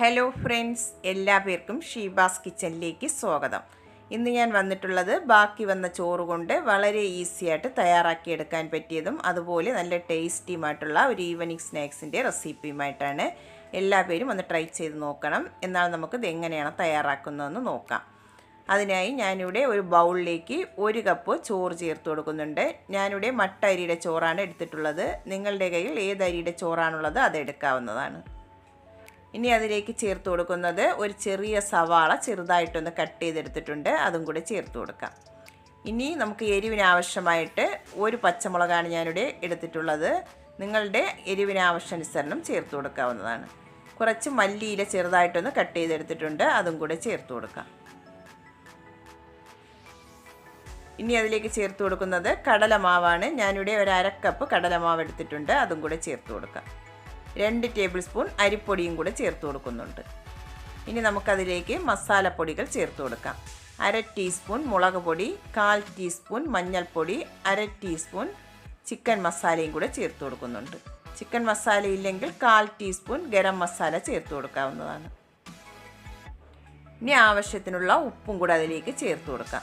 Hello friends എല്ലാ പേർക്കും ഷീബാസ് കിച്ചണിലേക്ക് സ്വാഗതം. ഇന്ന് ഞാൻ വന്നിട്ടുള്ളത് ബാക്കി വന്ന ചോറ് കൊണ്ട് വളരെ ഈസി ആയിട്ട് തയ്യാറാക്കിയെടുക്കാൻ പറ്റിയതും അതുപോലെ നല്ല ടേസ്റ്റിയുമായിട്ടുള്ള ഒരു ഈവനിങ് സ്നാക്സിന്റെ റെസിപ്പിയുമായിട്ടാണ് എല്ലാ പേരും ഒന്ന് ട്രൈ ചെയ്ത് നോക്കണം. എന്നാൽ നമുക്കിത് എങ്ങനെയാണ് തയ്യാറാക്കുന്നതെന്ന് നോക്കാം. അതിനായി ഞാനിവിടെ ഒരു ബൗളിലേക്ക് ഒരു കപ്പ് ചോറ് ചേർത്ത് കൊടുക്കുന്നുണ്ട്. ഞാനിവിടെ മട്ട അരിയുടെ ചോറാണ് എടുത്തിട്ടുള്ളത്. നിങ്ങളുടെ കയ്യിൽ ഏത് അരിയുടെ ചോറാണുള്ളത് അത് എടുക്കാവുന്നതാണ്. ഇനി അതിലേക്ക് ചേർത്ത് കൊടുക്കുന്നത് ഒരു ചെറിയ സവാള ചെറുതായിട്ടൊന്ന് കട്ട് ചെയ്തെടുത്തിട്ടുണ്ട്. അതും കൂടെ ചേർത്ത് കൊടുക്കാം. ഇനി നമുക്ക് എരിവിനാവശ്യമായിട്ട് ഒരു പച്ചമുളകാണ് ഞാനിവിടെ എടുത്തിട്ടുള്ളത്. നിങ്ങളുടെ എരിവിനാവശ്യാനുസരണം ചേർത്ത് കൊടുക്കാവുന്നതാണ്. കുറച്ച് മല്ലിയില ചെറുതായിട്ടൊന്ന് കട്ട് ചെയ്തെടുത്തിട്ടുണ്ട്. അതും കൂടെ ചേർത്ത് കൊടുക്കാം. ഇനി അതിലേക്ക് ചേർത്ത് കൊടുക്കുന്നത് കടലമാവാണ്. ഞാനിവിടെ ഒരു അരക്കപ്പ് കടലമാവ് എടുത്തിട്ടുണ്ട്. അതും കൂടെ ചേർത്ത് കൊടുക്കാം. രണ്ട് ടേബിൾ സ്പൂൺ അരിപ്പൊടിയും കൂടെ ചേർത്ത് കൊടുക്കുന്നുണ്ട്. ഇനി നമുക്കതിലേക്ക് മസാലപ്പൊടികൾ ചേർത്ത് കൊടുക്കാം. അര ടീസ്പൂൺ മുളക് പൊടി കാൽ ടീസ്പൂൺ മഞ്ഞൾപ്പൊടി അര ടീസ്പൂൺ ചിക്കൻ മസാലയും കൂടെ ചേർത്ത് കൊടുക്കുന്നുണ്ട്. ചിക്കൻ മസാല ഇല്ലെങ്കിൽ കാൽ ടീസ്പൂൺ ഗരം മസാല ചേർത്ത് കൊടുക്കാവുന്നതാണ്. ഇനി ആവശ്യത്തിനുള്ള ഉപ്പും കൂടെ അതിലേക്ക് ചേർത്ത് കൊടുക്കാം.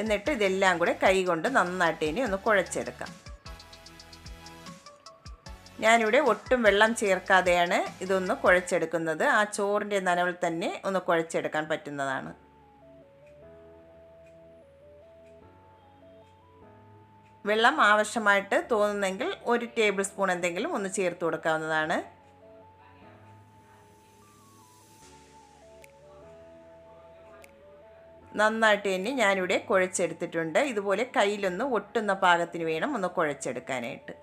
എന്നിട്ട് ഇതെല്ലാം കൂടെ കൈ കൊണ്ട് നന്നായിട്ട് ഇനി ഒന്ന് കുഴച്ചെടുക്കാം. ഞാനിവിടെ ഒട്ടും വെള്ളം ചേർക്കാതെയാണ് ഇതൊന്ന് കുഴച്ചെടുക്കുന്നത്. ആ ചോറിന്റെ നനവിൽ തന്നെ ഒന്ന് കുഴച്ചെടുക്കാൻ പറ്റുന്നതാണ്. വെള്ളം ആവശ്യമായിട്ട് തോന്നുന്നെങ്കിൽ ഒരു ടേബിൾ സ്പൂൺ എന്തെങ്കിലും ഒന്ന് ചേർത്ത് കൊടുക്കാവുന്നതാണ്. നന്നായിട്ട് തന്നെ ഞാനിവിടെ കുഴച്ചെടുത്തിട്ടുണ്ട്. ഇതുപോലെ കയ്യിലൊന്ന് ഒട്ടുന്ന പാകത്തിന് വേണം ഒന്ന് കുഴച്ചെടുക്കാനായിട്ട്.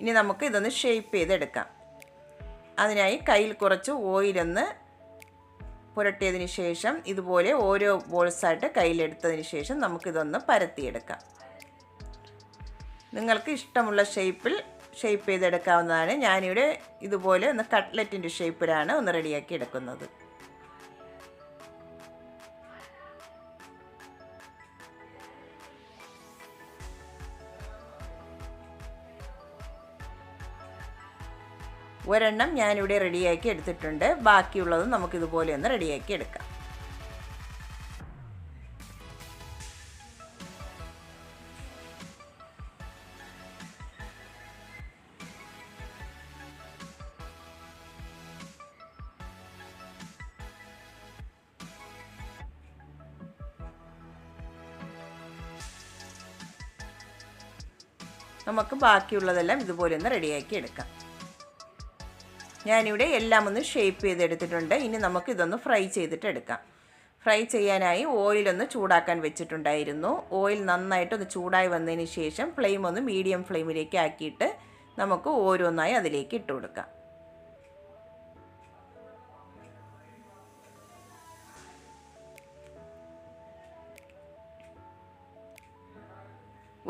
ഇനി നമുക്ക് ഇതൊന്ന് ഷേപ്പ് ചെയ്തെടുക്കാം. അതിനായി കയ്യിൽ കുറച്ച് ഓയിലൊന്ന് പുരട്ടിയതിന് ശേഷം ഇതുപോലെ ഓരോ ബോൾസായിട്ട് കയ്യിലെടുത്തതിന് ശേഷം നമുക്കിതൊന്ന് പരത്തിയെടുക്കാം. നിങ്ങൾക്ക് ഇഷ്ടമുള്ള ഷേപ്പിൽ ഷേപ്പ് ചെയ്തെടുക്കാവുന്നതാണ്. ഞാനിവിടെ ഇതുപോലെ ഒന്ന് കട്ട്ലറ്റിന്റെ ഷേപ്പിലാണ് ഒന്ന് റെഡിയാക്കി എടുക്കുന്നത്. ഒരെണ്ണം ഞാനിവിടെ റെഡിയാക്കി എടുത്തിട്ടുണ്ട്. ബാക്കിയുള്ളത് നമുക്കിതുപോലെ ഒന്ന് റെഡിയാക്കി എടുക്കാം. നമുക്ക് ബാക്കിയുള്ളതെല്ലാം ഇതുപോലെ ഒന്ന് റെഡിയാക്കി എടുക്കാം. ഞാനിവിടെ എല്ലാം ഒന്ന് ഷേപ്പ് ചെയ്തെടുത്തിട്ടുണ്ട്. ഇനി നമുക്ക് ഇതൊന്ന് ഫ്രൈ ചെയ്തിട്ട് എടുക്കാം. ഫ്രൈ ചെയ്യാനായി ഓയിലൊന്ന് ചൂടാക്കാൻ വെച്ചിട്ടുണ്ടായിരുന്നു. ഓയിൽ നന്നായിട്ടൊന്ന് ചൂടായി വന്നതിന് ശേഷം ഫ്ലെയിം ഒന്ന് മീഡിയം ഫ്ലെയിമിലേക്ക് ആക്കിയിട്ട് നമുക്ക് ഓരോന്നായി അതിലേക്ക് ഇട്ട് കൊടുക്കാം.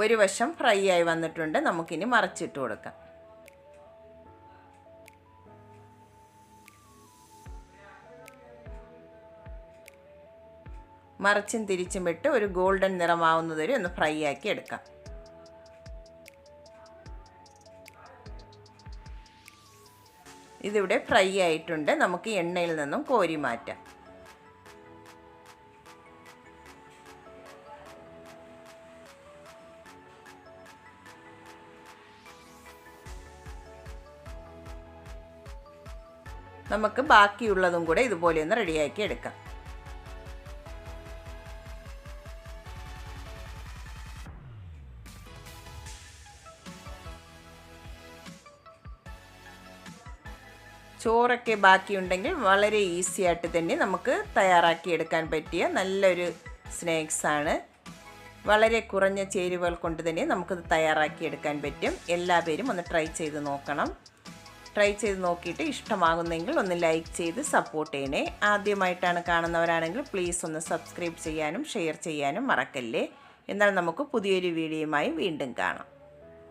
ഒരു വശം ഫ്രൈ ആയി വന്നിട്ടുണ്ട്. നമുക്കിനി മറച്ചിട്ട് കൊടുക്കാം. മറിച്ചും തിരിച്ചും വിട്ട് ഒരു ഗോൾഡൻ നിറമാവുന്നതുവരെ ഒന്ന് ഫ്രൈ ആക്കി എടുക്കാം. ഇതിവിടെ ഫ്രൈ ആയിട്ടുണ്ട്. നമുക്ക് എണ്ണയിൽ നിന്നും കോരി മാറ്റാം. നമുക്ക് ബാക്കിയുള്ളതും കൂടെ ഇതുപോലെ ഒന്ന് റെഡിയാക്കി എടുക്കാം. ചോറൊക്കെ ബാക്കിയുണ്ടെങ്കിൽ വളരെ ഈസി ആയിട്ട് തന്നെ നമുക്ക് തയ്യാറാക്കിയെടുക്കാൻ പറ്റിയ നല്ലൊരു സ്നാക്സാണ് വളരെ കുറഞ്ഞ ചേരുവകൾ കൊണ്ട് തന്നെ നമുക്കത് തയ്യാറാക്കിയെടുക്കാൻ പറ്റും. എല്ലാവരും ഒന്ന് ട്രൈ ചെയ്ത് നോക്കണം. ട്രൈ ചെയ്ത് നോക്കിയിട്ട് ഇഷ്ടമാകുന്നെങ്കിൽ ഒന്ന് ലൈക്ക് ചെയ്ത് സപ്പോർട്ട് ചെയ്യണേ. ആദ്യമായിട്ടാണ് കാണുന്നവരാണെങ്കിൽ പ്ലീസ് ഒന്ന് സബ്സ്ക്രൈബ് ചെയ്യാനും ഷെയർ ചെയ്യാനും മറക്കല്ലേ. എന്നാൽ നമുക്ക് പുതിയൊരു വീഡിയോയുമായി വീണ്ടും കാണാം.